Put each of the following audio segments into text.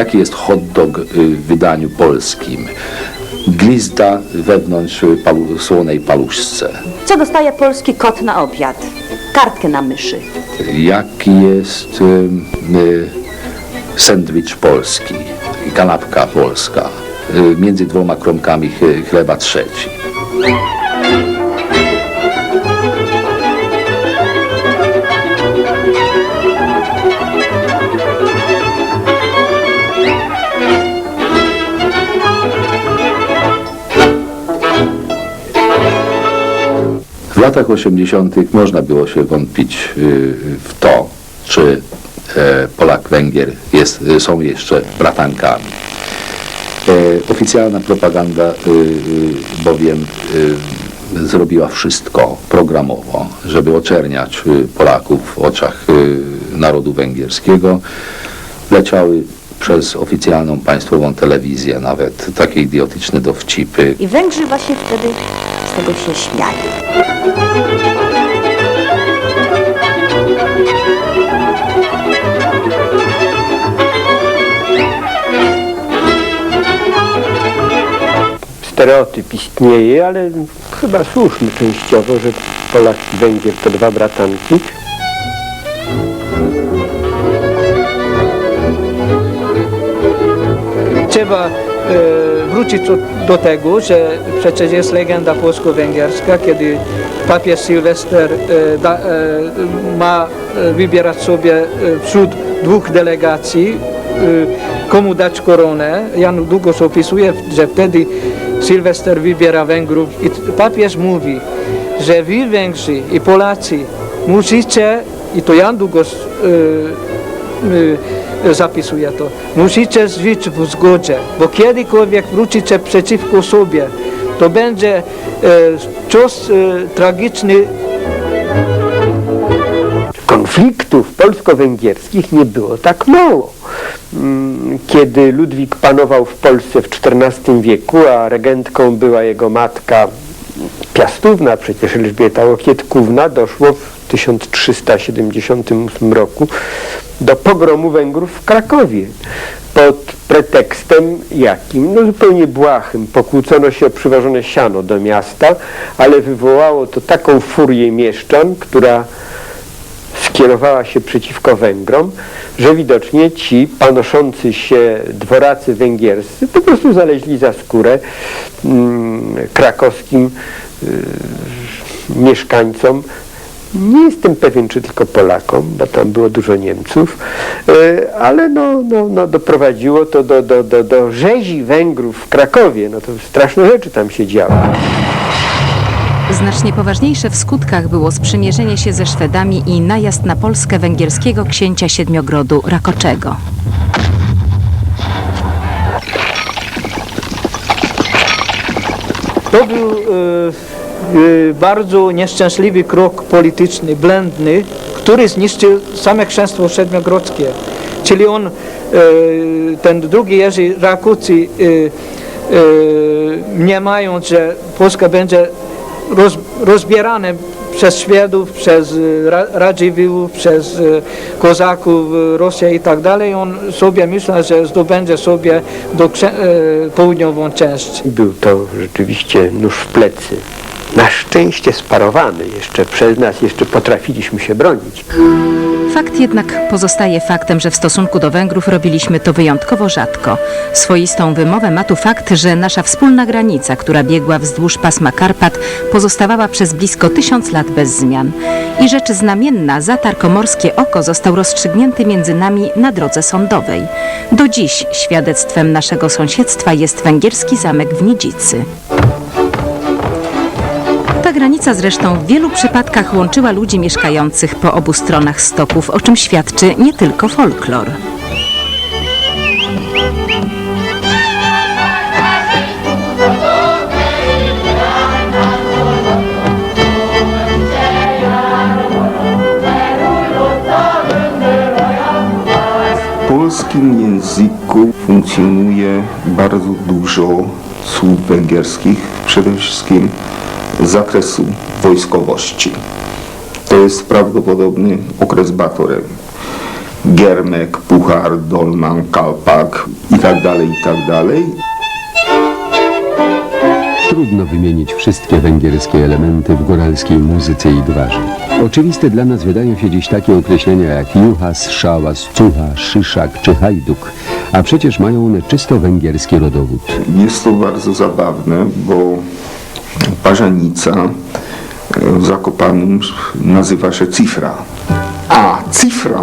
Jaki jest hot dog y, w wydaniu polskim? Glizda wewnątrz palu, słonej paluszce. Co dostaje polski kot na obiad? Kartkę na myszy. Jaki jest y, y, sandwich polski? Kanapka polska. Y, między dwoma kromkami ch- chleba trzeci. Latach 80. można było się wątpić y, w to, czy e, Polak-Węgier y, są jeszcze bratankami. E, Oficjalna propaganda y, bowiem zrobiła wszystko programowo, żeby oczerniać Polaków w oczach narodu węgierskiego. Leciały przez oficjalną państwową telewizję nawet takie idiotyczne dowcipy. I Węgrzy właśnie wtedy z tego się śmiali. stereotyp istnieje, ale chyba słuszny częściowo, że Polak i Węgier to dwa bratanki. Trzeba e, wrócić do, tego, że przecież jest legenda polsko-węgierska, kiedy papież Sylwester e, e, ma e, wybierać sobie wśród dwóch delegacji, komu dać koronę. Jan Długos opisuje, że wtedy Sylwester wybiera Węgrów i papież mówi, że wy Węgrzy i Polacy musicie, i to Jan Długos e, y, zapisuje to. Musicie żyć w zgodzie, bo kiedykolwiek wrócicie przeciwko sobie, to będzie e, cios e, tragiczny Konfliktów polsko-węgierskich nie było tak mało. Mm, Kiedy Ludwik panował w Polsce w XIV wieku, a regentką była jego matka Piastówna, przecież Elżbieta Łokietkówna, doszło w 1378 roku do pogromu Węgrów w Krakowie. Pod pretekstem jakim? No zupełnie błahym. Pokłócono się o przywożone siano do miasta, ale wywołało to taką furię mieszczan, która skierowała się przeciwko Węgrom, że widocznie ci panoszący się dworacy węgierscy po prostu zaleźli za skórę mm, krakowskim y, mieszkańcom. Nie jestem pewien, czy tylko Polakom, bo tam było dużo Niemców, y, ale no, no, no doprowadziło to do, do, do, do rzezi Węgrów w Krakowie. No to straszne rzeczy tam się działy. Znacznie poważniejsze w skutkach było sprzymierzenie się ze Szwedami i najazd na Polskę węgierskiego księcia Siedmiogrodu Rakoczego. To był e, e, bardzo nieszczęśliwy krok polityczny, błędny, który zniszczył same chrzęstwo siedmiogrodzkie. Czyli on, e, ten drugi Jerzy Rakucy, mniemając, że Polska będzie roz, rozbierane przez Szwedów, przez Ra- Radziwiłłów, przez Kozaków, Rosję i tak dalej, on sobie myślał, że zdobędzie sobie do południową część. Był to rzeczywiście nóż w plecy. Na szczęście sparowany jeszcze przez nas, jeszcze potrafiliśmy się bronić. Fakt jednak pozostaje faktem, że w stosunku do Węgrów robiliśmy to wyjątkowo rzadko. Swoistą wymowę ma tu fakt, że nasza wspólna granica, która biegła wzdłuż pasma Karpat, pozostawała przez blisko tysiąc lat bez zmian. I rzecz znamienna, zatar komorskie oko został rozstrzygnięty między nami na drodze sądowej. Do dziś świadectwem naszego sąsiedztwa jest węgierski zamek w Nidzicy. Ta granica zresztą w wielu przypadkach łączyła ludzi mieszkających po obu stronach stoków, o czym świadczy nie tylko folklor. Polskim języku funkcjonuje bardzo dużo słów węgierskich, przede wszystkim zakresu wojskowości. To jest prawdopodobny okres Batory. Giermek, Puchar, Dolman, Kalpak i tak dalej, i tak dalej. Trudno wymienić wszystkie węgierskie elementy w góralskiej muzyce i gwarze. Oczywiste dla nas wydają się dziś takie określenia jak juhas, szałas, cucha, szyszak czy hajduk, a przecież mają one czysto węgierski rodowód. Jest to bardzo zabawne, bo parzanica e, w Zakopanem nazywa się cifra. A cifra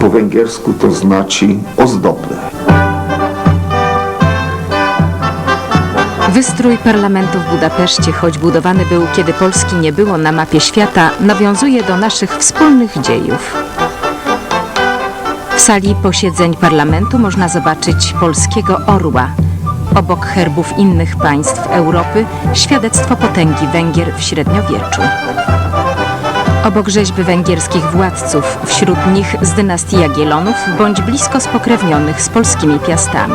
po węgiersku to znaczy ozdobne. Wystrój parlamentu w Budapeszcie, choć budowany był, kiedy Polski nie było na mapie świata, nawiązuje do naszych wspólnych dziejów. W sali posiedzeń parlamentu można zobaczyć polskiego orła. Obok herbów innych państw Europy świadectwo potęgi Węgier w średniowieczu. Obok rzeźby węgierskich władców, wśród nich z dynastii Jagiellonów bądź blisko spokrewnionych z polskimi piastami.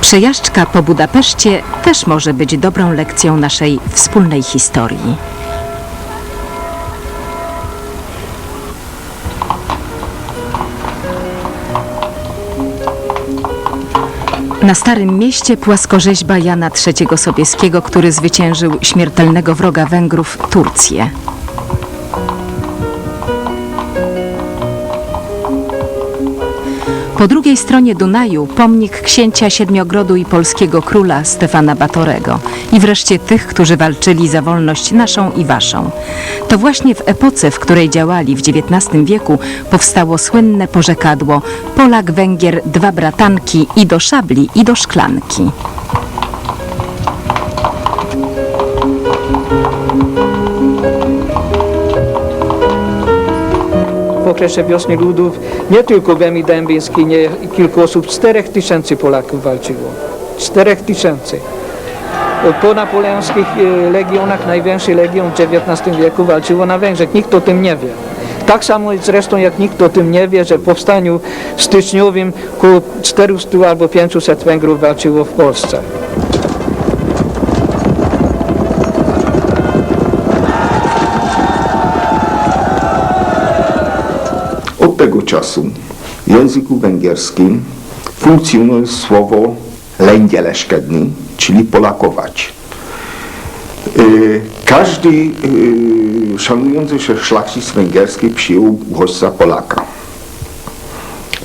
Przejażdżka po Budapeszcie też może być dobrą lekcją naszej wspólnej historii. Na Starym Mieście płaskorzeźba Jana III Sobieskiego, który zwyciężył śmiertelnego wroga Węgrów, Turcję. Po drugiej stronie Dunaju pomnik księcia Siedmiogrodu i polskiego króla Stefana Batorego i wreszcie tych, którzy walczyli za wolność naszą i waszą. To właśnie w epoce, w której działali w XIX wieku, powstało słynne porzekadło Polak, Węgier, dwa bratanki i do szabli i do szklanki. Okresie wiosny ludów nie tylko Bemi Dębiński, nie kilku osób, 4 tysięcy Polaków walczyło. 4 tysięcy. Po napoleońskich e, legionach, największy legion w XIX wieku walczyło na Węgrzech. Nikt o tym nie wie. Tak samo zresztą jak nikt o tym nie wie, że w powstaniu styczniowym około 400 albo 500 Węgrów walczyło w Polsce. Czasu w języku węgierskim funkcjonuje słowo lęgieleszkedny, czyli polakować. Y, Każdy y, szanujący się szlachcic węgierski przyjął uchodźca Polaka,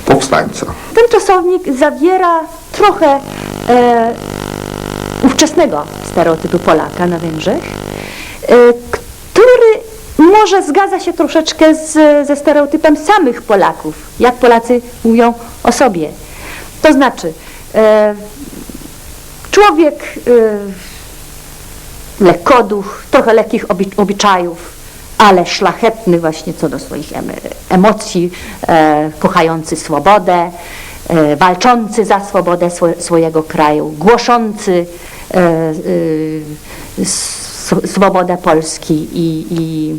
powstańca. Ten czasownik zawiera trochę e, ówczesnego stereotypu Polaka na Węgrzech, e, może zgadza się troszeczkę z, ze stereotypem samych Polaków, jak Polacy mówią o sobie. To znaczy, e, człowiek e, trochę lekkich obi obyczajów, ale szlachetny właśnie co do swoich em emocji, e, kochający swobodę, e, walczący za swobodę swo swojego kraju, głoszący e, e, swobodę Polski i, i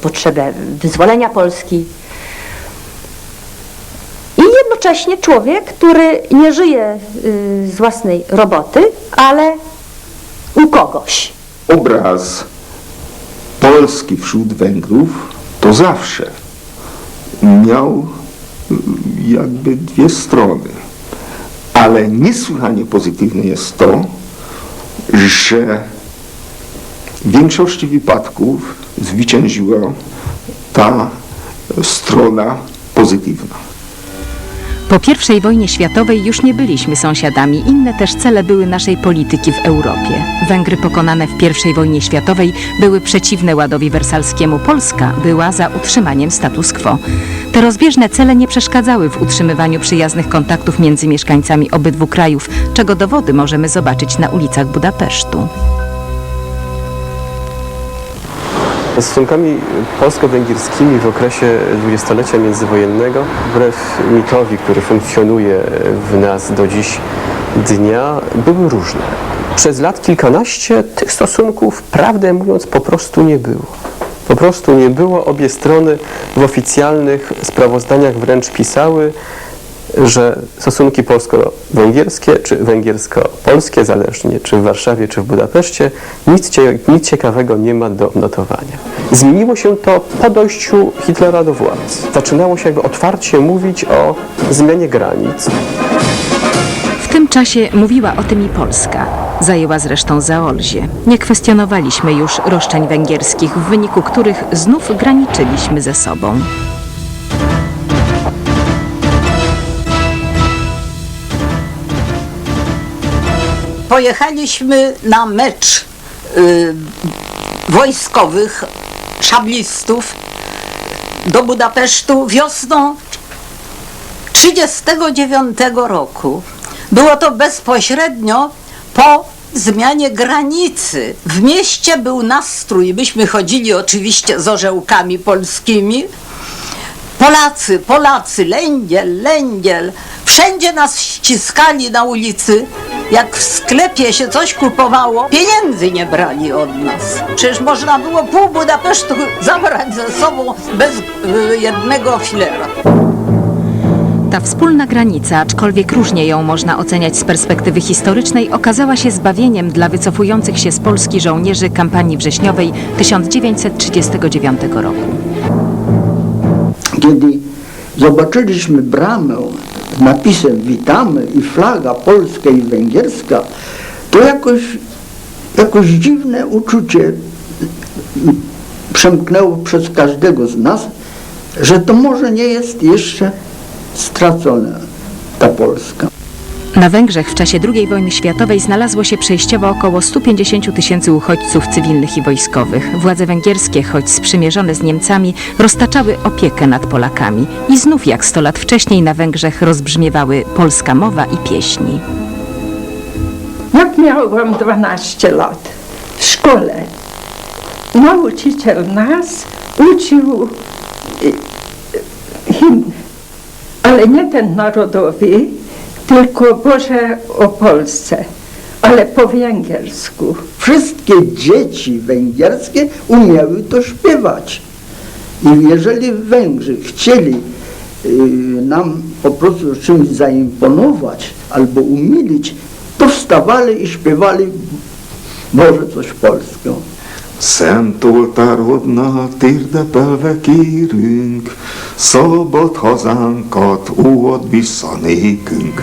potrzebę wyzwolenia Polski. I jednocześnie człowiek, który nie żyje y, z własnej roboty, ale u kogoś. Obraz Polski wśród Węgrów to zawsze miał y, jakby dwie strony. Ale niesłychanie pozytywne jest to, że w większości wypadków zwyciężyła ta strona pozytywna. Po I wojnie światowej już nie byliśmy sąsiadami, inne też cele były naszej polityki w Europie. Węgry pokonane w I wojnie światowej były przeciwne ładowi wersalskiemu, Polska była za utrzymaniem status quo. Te rozbieżne cele nie przeszkadzały w utrzymywaniu przyjaznych kontaktów między mieszkańcami obydwu krajów, czego dowody możemy zobaczyć na ulicach Budapesztu. Stosunkami polsko-węgierskimi w okresie dwudziestolecia międzywojennego, wbrew mitowi, który funkcjonuje w nas do dziś dnia, były różne. Przez lat kilkanaście tych stosunków, prawdę mówiąc, po prostu nie było. Po prostu nie było. Obie strony w oficjalnych sprawozdaniach wręcz pisały, że stosunki polsko-węgierskie czy węgiersko-polskie, zależnie czy w Warszawie, czy w Budapeszcie, nic, cie, nic ciekawego nie ma do notowania. Zmieniło się to po dojściu Hitlera do władzy. Zaczynało się jakby otwarcie mówić o zmianie granic. W tym czasie mówiła o tym i Polska. Zajęła zresztą Zaolzie. Nie kwestionowaliśmy już roszczeń węgierskich, w wyniku których znów graniczyliśmy ze sobą. Pojechaliśmy na mecz y, wojskowych szablistów do Budapesztu wiosną 1939 roku. Było to bezpośrednio po zmianie granicy. W mieście był nastrój. Myśmy chodzili oczywiście z orzełkami polskimi. Polacy, Polacy, lędziel, lędziel. Wszędzie nas ściskali na ulicy. Jak w sklepie się coś kupowało, pieniędzy nie brali od nas. Przecież można było pół Budapesztu zabrać ze sobą bez y, jednego filera. Ta wspólna granica, aczkolwiek różnie ją można oceniać z perspektywy historycznej, okazała się zbawieniem dla wycofujących się z Polski żołnierzy kampanii wrześniowej 1939 roku. Kiedy zobaczyliśmy bramę z napisem witamy i flaga polska i węgierska, to jakoś, jakoś dziwne uczucie przemknęło przez każdego z nas, że to może nie jest jeszcze stracona ta Polska. Na Węgrzech w czasie II wojny światowej znalazło się przejściowo około 150 tysięcy uchodźców cywilnych i wojskowych. Władze węgierskie, choć sprzymierzone z Niemcami, roztaczały opiekę nad Polakami. I znów jak 100 lat wcześniej na Węgrzech rozbrzmiewały polska mowa i pieśni. Jak miałam 12 lat w szkole, nauczyciel nas uczył y, hymn, ale nie ten narodowy, tylko Boże o Polsce, ale po węgiersku. Wszystkie dzieci węgierskie umiały to śpiewać. I jeżeli Węgrzy chcieli y, nam po prostu czymś zaimponować albo umilić, to wstawali i śpiewali Boże coś polską. Szent oltárodnak térdepelve kérünk, szabad hazánkat óad vissza nékünk.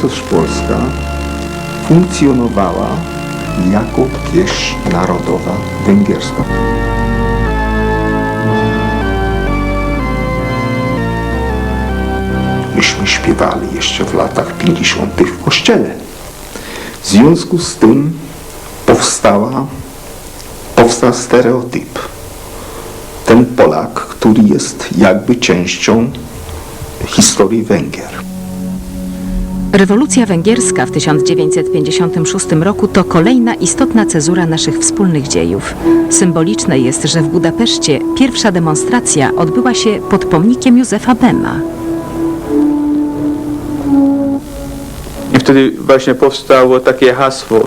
Toż Polska funkcjonowała jako pieśń narodowa węgierska. Śpiewali jeszcze w latach 50. w kościele. W związku z tym powstała, powstał stereotyp. Ten Polak, który jest jakby częścią historii Węgier. Rewolucja węgierska w 1956 roku to kolejna istotna cezura naszych wspólnych dziejów. Symboliczne jest, że w Budapeszcie pierwsza demonstracja odbyła się pod pomnikiem Józefa Bema. I wtedy właśnie powstało takie hasło,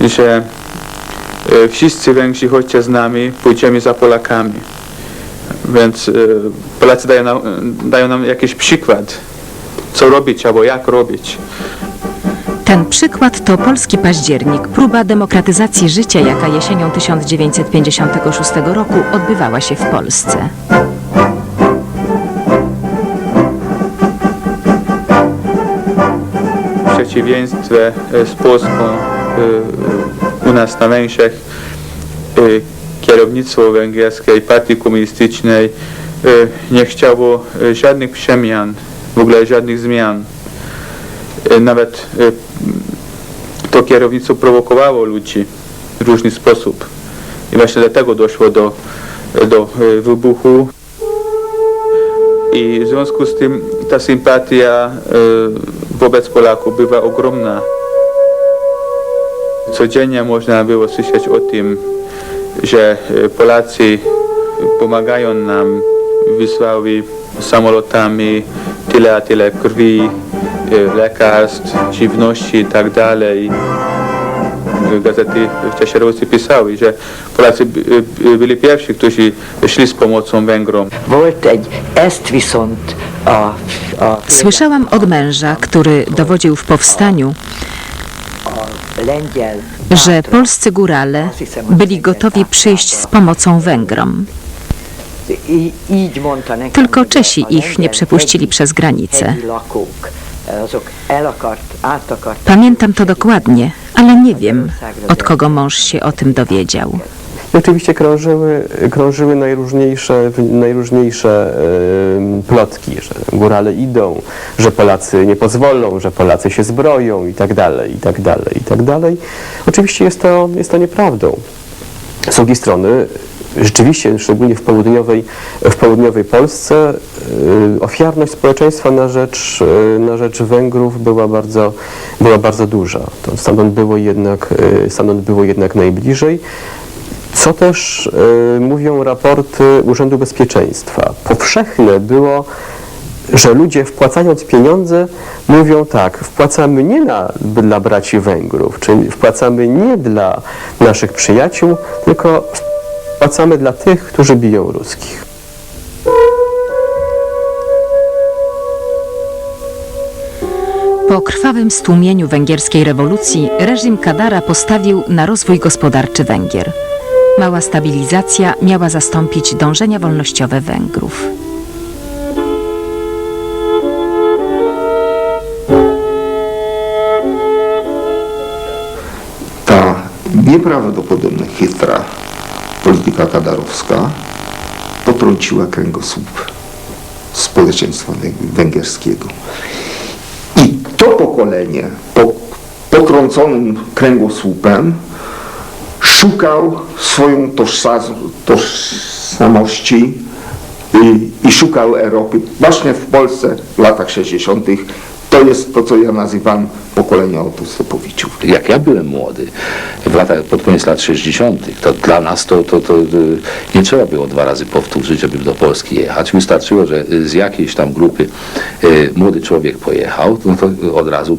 że e, wszyscy Węgrzy chodźcie z nami, pójdziemy za Polakami. Więc e, Polacy dają nam, dają nam jakiś przykład, co robić albo jak robić. Ten przykład to polski październik, próba demokratyzacji życia, jaka jesienią 1956 roku odbywała się w Polsce. Przeciwieństwie e, z Polską e, u nas na Węgrzech e, kierownictwo węgierskie i partii komunistycznej nie chciało żadnych przemian, w ogóle żadnych zmian. Nawet to kierownictwo prowokowało ludzi w różny sposób. I właśnie dlatego doszło do, do wybuchu. I w związku z tym ta sympatia wobec Polaków była ogromna. Codziennie można było słyszeć o tym, że e, Polacy pomagają nam, wysłali samolotami tyle a tyle krwi, e, lekarstw, żywności i tak. Gazety w czasie rewolucji pisały, że Polacy by- byli pierwsi, którzy szli z pomocą Węgrom. Słyszałam od męża, który dowodził w powstaniu, że polscy górale byli gotowi przyjść z pomocą Węgrom. Tylko Czesi ich nie przepuścili przez granicę. Pamiętam to dokładnie, ale nie wiem, od kogo mąż się o tym dowiedział. Oczywiście krążyły, krążyły najróżniejsze, najróżniejsze plotki, że górale idą, że Polacy nie pozwolą, że Polacy się zbroją i tak dalej, i tak dalej, i tak dalej. Oczywiście jest to, jest to nieprawdą. Z drugiej strony, rzeczywiście, szczególnie w południowej, w południowej Polsce, y, ofiarność społeczeństwa na rzecz, y, na rzecz Węgrów była bardzo, była bardzo duża. To stamtąd było jednak, y, stamtąd było jednak najbliżej. Co też mówią raporty Urzędu Bezpieczeństwa. Powszechne było, że ludzie wpłacając pieniądze mówią tak, wpłacamy nie na, dla braci Węgrów, czyli wpłacamy nie dla naszych przyjaciół, tylko wpłacamy dla tych, którzy biją ruskich. Po krwawym stłumieniu węgierskiej rewolucji reżim Kadara postawił na rozwój gospodarczy Węgier. Mała stabilizacja miała zastąpić dążenia wolnościowe Węgrów. Ta nieprawdopodobnie chytra kadarowska potrąciła kręgosłup społeczeństwa węg- węgierskiego. I to pokolenie po potrąconym kręgosłupem szukał swoją tożsa- tożsamości i, i szukał Europy. Właśnie w Polsce w latach 60. to jest to, co ja nazywam pokolenie autostopowiczów. Jak ja byłem młody, w latach, pod koniec lat 60., to dla nas to, to, to, y, nie trzeba było dwa razy powtórzyć, żeby do Polski jechać. Wystarczyło, że z jakiejś tam grupy y, młody człowiek pojechał, no to od razu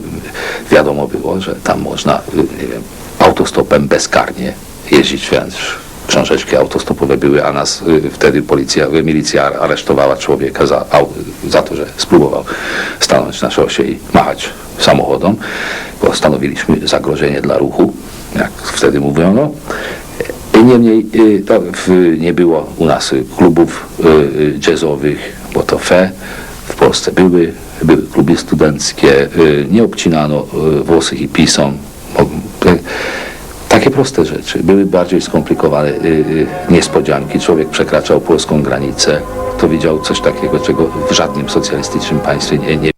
wiadomo było, że tam można, y, nie wiem, autostopem bezkarnie jeździć, więc książeczki autostopowe były, a nas y, wtedy policja, y, milicja aresztowała człowieka za, za to, że spróbował stanąć na szosie i machać samochodem, bo stanowiliśmy zagrożenie dla ruchu, jak wtedy mówiono. I Niemniej y, to nie było u nas klubów jazzowych, bo to fe w Polsce były, były kluby studenckie, nie obcinano włosy hipisom. Proste rzeczy. Były bardziej skomplikowane y, y, niespodzianki. Człowiek przekraczał polską granicę, to widział coś takiego, czego w żadnym socjalistycznym państwie nie, nie